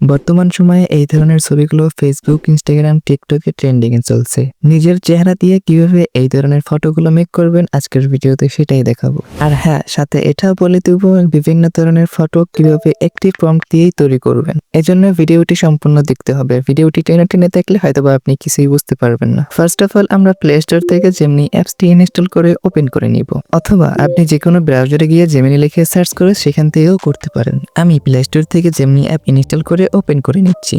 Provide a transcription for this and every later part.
বর্তমান সময়ে এই ধরনের ছবিগুলো ফেসবুক ইনস্টাগ্রাম টিকটকে ট্রেন্ডিং এ চলছে। নিজের চেহারা দিয়ে কীভাবে এই ধরনের ফটোগুলো মেক করবেন আজকের ভিডিওতে সেটাই দেখাবো। আর হ্যাঁ সাথে এটাও বলে দেবো বিভিন্ন ধরনের ফটো কীভাবে একটি প্রম্পট দিয়েই তৈরি করবেন। এজন্য ভিডিওটি সম্পূর্ণ দেখতে হবে। ভিডিওটি টেনে টেনে দেখলে হয়তোবা আপনি কিছুই বুঝতে পারবেন না। ফার্স্ট অফ অল আমরা প্লে স্টোর থেকে যেমনি অ্যাপসটি ইনস্টল করে ওপেন করে নিব। অথবা আপনি যে কোনো ব্রাউজারে গিয়ে জেমিনি লিখে সার্চ করে সেখান থেকেও করতে পারেন। আমি প্লে স্টোর থেকে যেমনি অ্যাপ ইনস্টল করে ওপেন করে নিচ্ছি।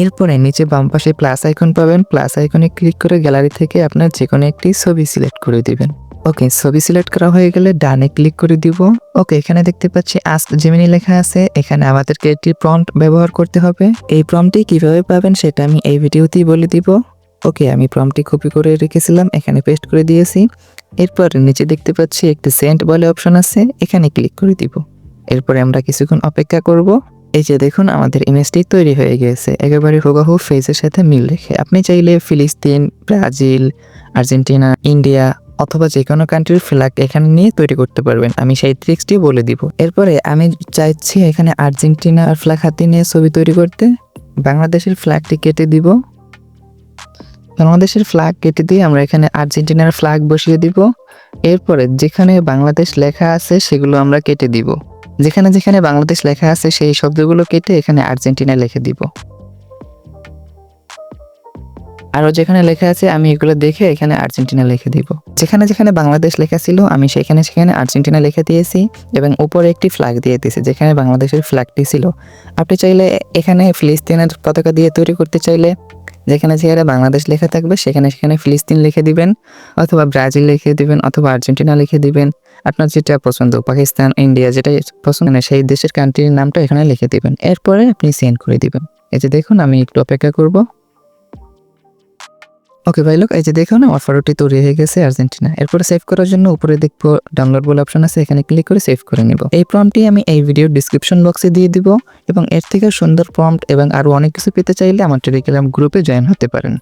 এরপরে নিচে বাম পাশে প্লাস আইকন পাবেন। প্লাস আইকনে ক্লিক করে গ্যালারি থেকে আপনার যে কোনো একটি ছবি সিলেক্ট করে দিবেন। ওকে, ছবি সিলেক্ট করা হয়ে গেলে ডানে ক্লিক করে দিব। ওকে, এখানে দেখতে পাচ্ছি আস্ক জেমিনি লেখা আছে। এখানে আমাদেরকে একটি প্রম্পট ব্যবহার করতে হবে। এই প্রম্পটটি কীভাবে পাবেন সেটা আমি এই ভিডিওতেই বলে দিব। ওকে, আমি প্রম্পটটি কপি করে রেখেছিলাম, এখানে পেস্ট করে দিয়েছি। এরপর নিচে দেখতে পাচ্ছি একটি সেন্ট বলে অপশন আছে, এখানে ক্লিক করে দিব। এরপরে আমরা কিছুক্ষণ অপেক্ষা করব। এই যে দেখুন, আমাদের ইমেজটি তৈরি হয়ে গিয়েছে একেবারে হুবাহু ফেসের সাথে মিল রেখে। আপনি চাইলে ফিলিস্তিন, ব্রাজিল, আর্জেন্টিনা, ইন্ডিয়া অথবা যে কোনো কান্ট্রির ফ্ল্যাগ এখানে নিয়ে তৈরি করতে পারবেন। আমি সেই ট্রিক্সটি বলে দিব। এরপরে আমি চাইছি এখানে আর্জেন্টিনার ফ্ল্যাগ হাতে নিয়ে ছবি তৈরি করতে। বাংলাদেশের ফ্ল্যাগটি কেটে দিব। বাংলাদেশের ফ্ল্যাগ কেটে দিয়ে আমরা এখানে আর্জেন্টিনার ফ্ল্যাগ বসিয়ে দিব। এরপরে যেখানে বাংলাদেশ লেখা আছে, সেগুলো আমরা কেটে দিব। যেখানে যেখানে বাংলাদেশ লেখা আছে, সেই শব্দগুলো কেটে এখানে আর্জেন্টিনা লিখে দিব। আরও যেখানে লেখা আছে, আমি এগুলো দেখে এখানে আর্জেন্টিনা লিখে দিব। যেখানে যেখানে বাংলাদেশ লেখা ছিল, আমি সেখানে সেখানে আর্জেন্টিনা লিখে দিয়েছি এবং উপরে একটি ফ্ল্যাগ দিয়ে দিয়েছি, যেখানে বাংলাদেশের ফ্ল্যাগটি ছিল। আপনি চাইলে এখানে ফিলিস্তিনের পতাকা দিয়ে তৈরি করতে চাইলে, যেখানে যেখানে বাংলাদেশ লেখা থাকবে, সেখানে সেখানে ফিলিস্তিন লিখে দিবেন, অথবা ব্রাজিল লিখে দিবেন, অথবা আর্জেন্টিনা লিখে দিবেন। আপনার যেটা পছন্দ, পাকিস্তান, ইন্ডিয়া যেটা পছন্দ না, সেই দেশের কান্ট্রির নামটা এখানে লিখে দিবেন। এরপরে আপনি সেন্ড করে দিবেন। এই যে দেখুন, আমি একটু অপেক্ষা করব। ওকে ভাই লোক এই যে দেখুন, আমার ফটোটি তৈরি হয়ে গেছে আর্জেন্টিনা। এরপরে সেভ করার জন্য উপরে দেখব ডাউনলোড বলে অপশন আছে, এখানে ক্লিক করে সেভ করে নিব। এই প্রম্পটি আমি এই ভিডিওর ডিসক্রিপশন বক্সে দিয়ে দিব এবং এর থেকে সুন্দর প্রম্পট এবং আরও অনেক কিছু পেতে চাইলে আমার টেলিগ্রাম গ্রুপে জয়েন হতে পারেন।